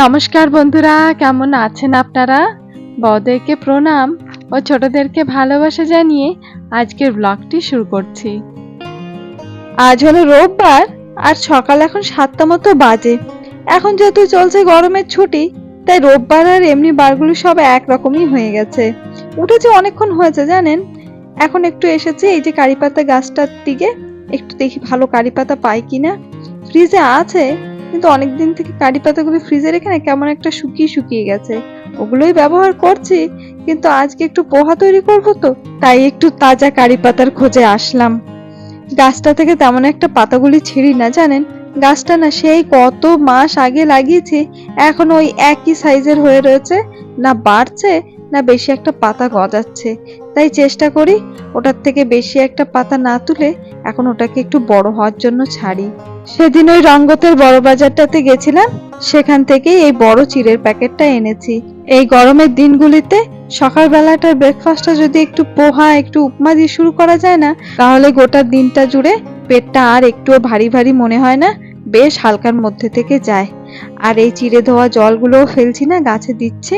নমস্কার বন্ধুরা, কেমন আছেন আপনারা? বড়দেরকে প্রণাম ও ছোটদেরকে ভালোবাসা জানিয়ে আজকের ব্লগটি শুরু করছি। আজ হলো রোববার আর সকাল এখন সাতটা মতো বাজে। এখন যেহেতু চলছে গরমের ছুটি, তাই রোববার আর এমনি বারগুলো সব একরকমই হয়ে গেছে। উঠেছে অনেকক্ষণ হয়েছে, জানেন? এখন একটু এসেছে, এই যে কারি পাতা গাছটার দিকে, একটু দেখি ভালো কারি পাতা পাই কিনা। ফ্রিজে আছে কিন্তু অনেকদিন থেকে কারি পাতাগুলো ফ্রিজে রেখে না কেমন একটা শুকিয়ে শুকিয়ে গেছে। ওগুলোই ব্যবহার করছি, কিন্তু আজকে একটু পোহা তৈরি করব তো, তাই একটু তাজা কারি পাতার খোঁজে আসলাম। গাছটা থেকে তেমন একটা পাতাগুলি ছিঁড়ি না, জানেন? গাছটা না সেই কত মাস আগে লাগিয়েছি, এখন ওই একই সাইজের হয়ে রয়েছে, না বাড়ছে না বেশি একটা পাতা গজাচ্ছে। তাই চেষ্টা করি ওটার থেকে বেশি একটা পাতা না তুলে এখন ওটাকে একটু বড় হওয়ার জন্য ছাড়ি। সেদিন ওই রঙ্গতের বড় বাজারটাতে গেছিলাম, সেখান থেকেই এই বড় চিড়ের প্যাকেটটা এনেছি। এই গরমের দিনগুলিতে সকালবেলাটার ব্রেকফাস্টটা যদি একটু পোহা, একটু উপমা দিয়ে শুরু করা যায় না, তাহলে গোটা দিনটা জুড়ে পেটটা আর একটুও ভারী ভারী মনে হয় না? বেশ হালকার মধ্যে থেকে যায়। আর এই চিড়ে ধোয়া জলগুলোও ফেলছি না, গাছে দিচ্ছে।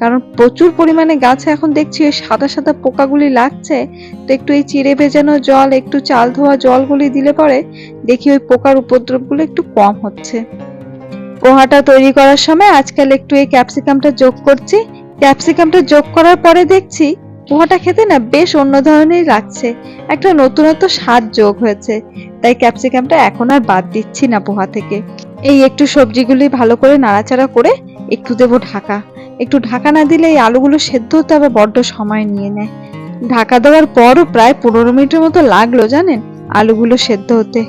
কারণ প্রচুর পরিমাণে গাছে এখন দেখছি ওই সাদা সাদা পোকাগুলি লাগছে। তো একটু এই চিড়ে ভেজানো জল, একটু চাল ধোয়া জলগুলি দিলে পরে দেখি ওই পোকার উপদ্রবগুলো একটু কম হচ্ছে। পোহাটা তৈরি করার সময় আজকাল একটু এই ক্যাপসিকামটা যোগ করছি। ক্যাপসিকামটা যোগ করার পরে দেখছি পোহাটা খেতে না বেশ অন্য ধরনের লাগছে। একটা নতুনত্ব স্বাদ যোগ হয়েছে। তাই ক্যাপসিকামটা এখন আর বাদ দিচ্ছি না পোহা থেকে। এই একটু সবজিগুলি ভালো করে নাড়াচাড়া করে একটু দেবো ঢাকা। একটু ঢাকা না দিলে এই আলুগুলো সেদ্ধ হতে আবার বড্ড সময় নিয়ে নেয়। ঢাকা দেওয়ার পরও প্রায় পনেরো মিনিটের মতো লাগল জানেন আলুগুলো সেদ্ধ হতে।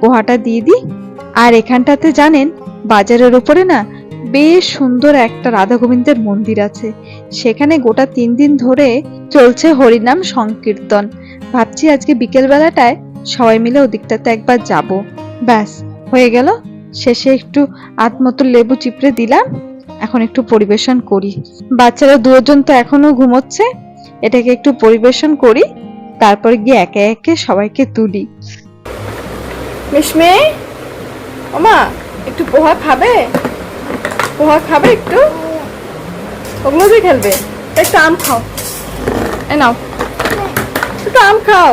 পোহাটা দিয়ে দিই। আর এখানটাতে জানেন, বাজারের ওপরে না বেশ সুন্দর একটা রাধা গোবিন্দের মন্দির আছে। সেখানে গোটা তিন দিন ধরে চলছে হরিনাম সংকীর্তন। ভাবছি আজকে বিকেল বেলাটায় সবাই মিলে ওদিকটাতে একবার যাব। ব্যাস, হয়ে গেল। শেষে একটু আধমতো লেবু চিপড়ে দিলাম। এখন একটু পরিবেশন করি। বাচ্চারা দুজন তো এখনও ঘুমোচ্ছে। এটাকে একটু পরিবেশন করি। তারপর গিয়ে একে একে সবাইকে তুলি। মিশমে ওমা, একটু পোহা খাবে? পোহা খাবে একটু? ওগুলো দিয়ে খেলবে? একটু আম খাও। এ নাও। একটু আম খাও।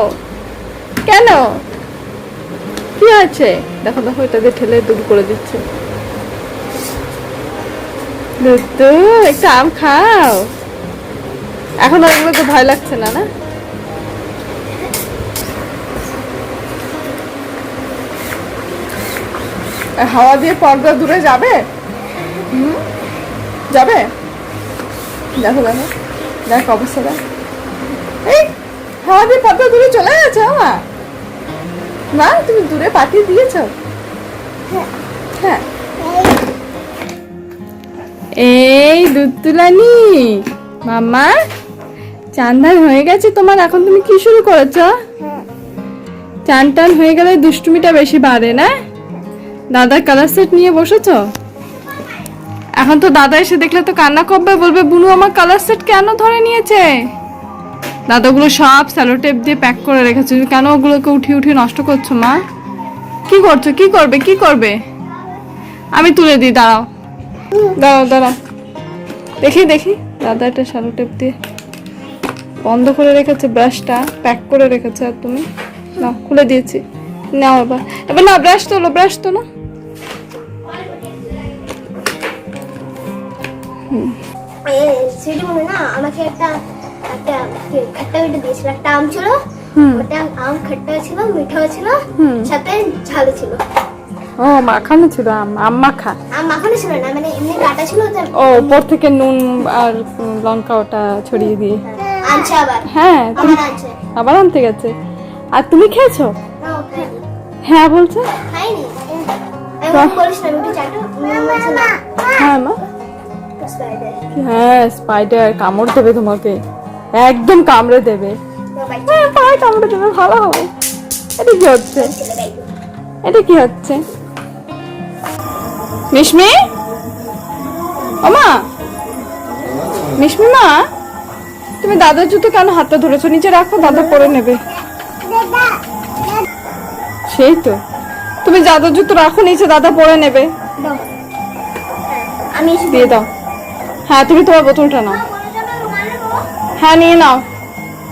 কেন? কি আছে দেখো দেখো, এটা দিয়ে ঠেলে দূর করে দিচ্ছে। একটু আম খাও। এখন এগুলো তো ভয় লাগছে না না? হাওয়া দিয়ে পর্দা দূরে যাবে? যাবে? দেখো দেখো। দেখ অবস্থা, দেখ। এই হাওয়া দিয়ে পর্দা দূরে চলে গেছে আমার মা, তুমি দূরে পাঠিয়ে দিয়েছ। হ্যাঁ এই দুধ তুলানি মামা চান্দান হয়ে গেছে তোমার, এখন তুমি কি শুরু করেছ? চান টান হয়ে গেলে দুষ্টুমিটা বেশি বাড়ে না? দাদার কালার সেট নিয়ে বসেছো? এখন তো দাদা এসে দেখলে তো কান্না করবে বলবে, বুনু আমার কালার সেট কেন ধরে নিয়েছে? দাদাগুলো সব স্যালো টেপ দিয়ে প্যাক করে রেখেছো। কেন ওগুলোকে উঠিয়ে উঠিয়ে নষ্ট করছ, মা? কি করছ? কি করবে? কি করবে? আমি তুলে দিই, দাঁড়াও। দাঁড়াও দাঁড়াও। দেখি দেখি। দাদা একটা শ্যালো টেপ দিয়ে বন্ধ করে রেখেছে ব্রাশটা প্যাক করে রেখেছে আর তুমি। না খুলে দিয়েছি। নাও এবার। এবার না ব্রাশ তোলো ব্রাশ তোলো। সেটি মনে না আমাকে একটা একটা খাট্টা মিঠা দিয়েছিল। একটা আম ছিল ওটা আম খাট্টা ছিল মিঠাও ছিল সাথে ঝালও ছিল। ও মাখানো ছিল আম আম মাখা? আম মাখানো ছিল না মানে এমনি কাটা ছিল ও উপর থেকে নুন আর লঙ্কা ওটা ছড়িয়ে দিয়ে। আনছে আবার। হ্যাঁ তুমি আবার আনতে গেছে। আর তুমি খেয়েছো? হ্যাঁ বলছো? খাইনি হ্যাঁ মা. হ্যাঁ স্পাইডার কামড় দেবে তোমাকে। একদম কামড়ে দেবে। হ্যাঁ পায়ে কামড়ে দেবে ভালো হবে। এটা কি হচ্ছে? এটা কি হচ্ছে? মিশমি ওমা! মিশমি মা তুমি দাদার জুতো কেন হাতটা ধরেছো? নিচে রাখো দাদা পরে নেবে। সেই তো। তুমি দাদার জুতো রাখো নিচে দাদা পরে নেবে। দাও। আমি দিয়ে দাও। হ্যাঁ তুমি তোমার বোতলটা নাও। হ্যাঁ নিয়ে নাও।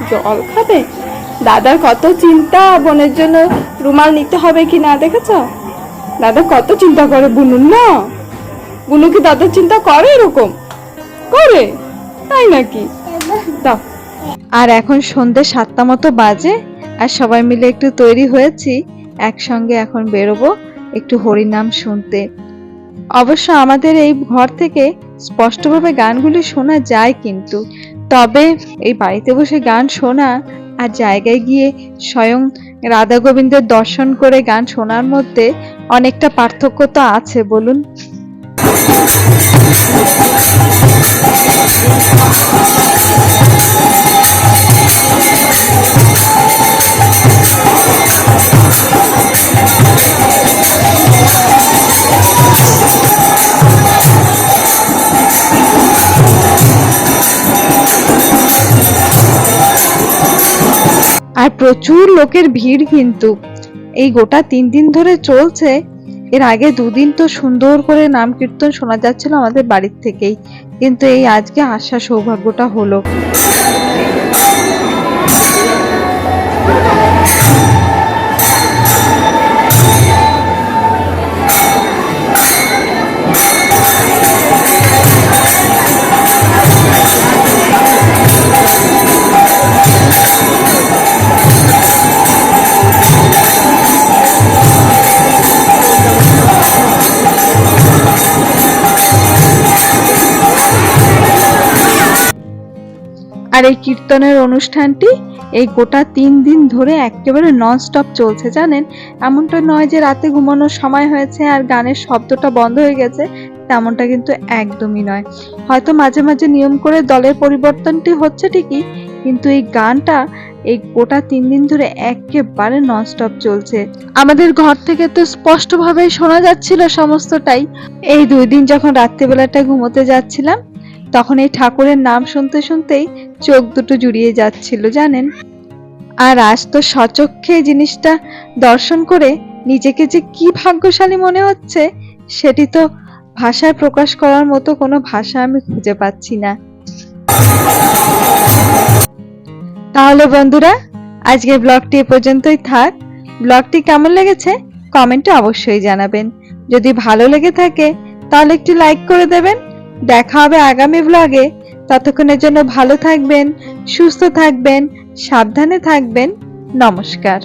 জল খাবে? দাদার কত চিন্তা, বোনের জন্য রুমাল নিতে হবে কি না, দেখেছ? দাদা কত চিন্তা করে বুনুন না? বুনু কি দাদার চিন্তা করে এরকম? করে? তাই নাকি? দাও। আর এখন সন্ধে সাতটা মতো বাজে, আর সবাই মিলে একটু তৈরি হয়েছি। একসঙ্গে এখন বেরোবো, একটু হরিনাম শুনতে। অবশ্য আমাদের এই ঘর থেকে স্পষ্টভাবে গানগুলি শোনা যায় কিন্তু। তবে এই বাড়িতে বসে গান শোনা আর জায়গায় গিয়ে স্বয়ং রাধা গোবিন্দের দর্শন করে গান শোনার মধ্যে অনেকটা পার্থক্য তো আছে, বলুন। আর প্রচুর লোকের ভিড় কিন্তু। এই গোটা তিন দিন ধরে চলছে। এর আগে দুদিন তো সুন্দর করে নাম কীর্তন শোনা যাচ্ছিল আমাদের বাড়ির থেকেই। কিন্তু এই আজকে আসার সৌভাগ্যটা হলো। আর এই কীর্তনের অনুষ্ঠানটি এই গোটা তিন দিন ধরে একেবারে নন স্টপ চলছে, জানেন? এমনটা নয় যে রাতে ঘুমানোর সময় হয়েছে আর গানের শব্দটা বন্ধ হয়ে গেছে, তেমনটা কিন্তু একদমই নয়। হয়তো মাঝে মাঝে নিয়ম করে দলের পরিবর্তনটি হচ্ছে ঠিকই, কিন্তু এই গানটা এই গোটা তিন দিন ধরে একেবারে ননস্টপ চলছে। আমাদের ঘর থেকে তো স্পষ্টভাবে শোনা যাচ্ছিল সমস্তটাই। এই দুই দিন যখন রাত্রিবেলাটা ঘুমোতে যাচ্ছিলাম তখন এই ঠাকুরের নাম শুনতে শুনতেই চোখ দুটো জুড়িয়ে যাচ্ছিল, জানেন? আর আজ তো সচক্ষে জিনিসটা দর্শন করে নিজেকে যে কি ভাগ্যশালী মনে হচ্ছে, সেটি তো ভাষায় প্রকাশ করার মতো কোনো ভাষা আমি খুঁজে পাচ্ছি না। তাহলে বন্ধুরা, আজকের ব্লগটি এ পর্যন্তই থাক। ব্লগটি কেমন লেগেছে কমেন্টে অবশ্যই জানাবেন। যদি ভালো লেগে থাকে, তাহলে একটি লাইক করে দেবেন। দেখা হবে আগামী ব্লগে ততক্ষণের জন্য ভালো থাকবেন সুস্থ থাকবেন সাবধানে থাকবেন। নমস্কার।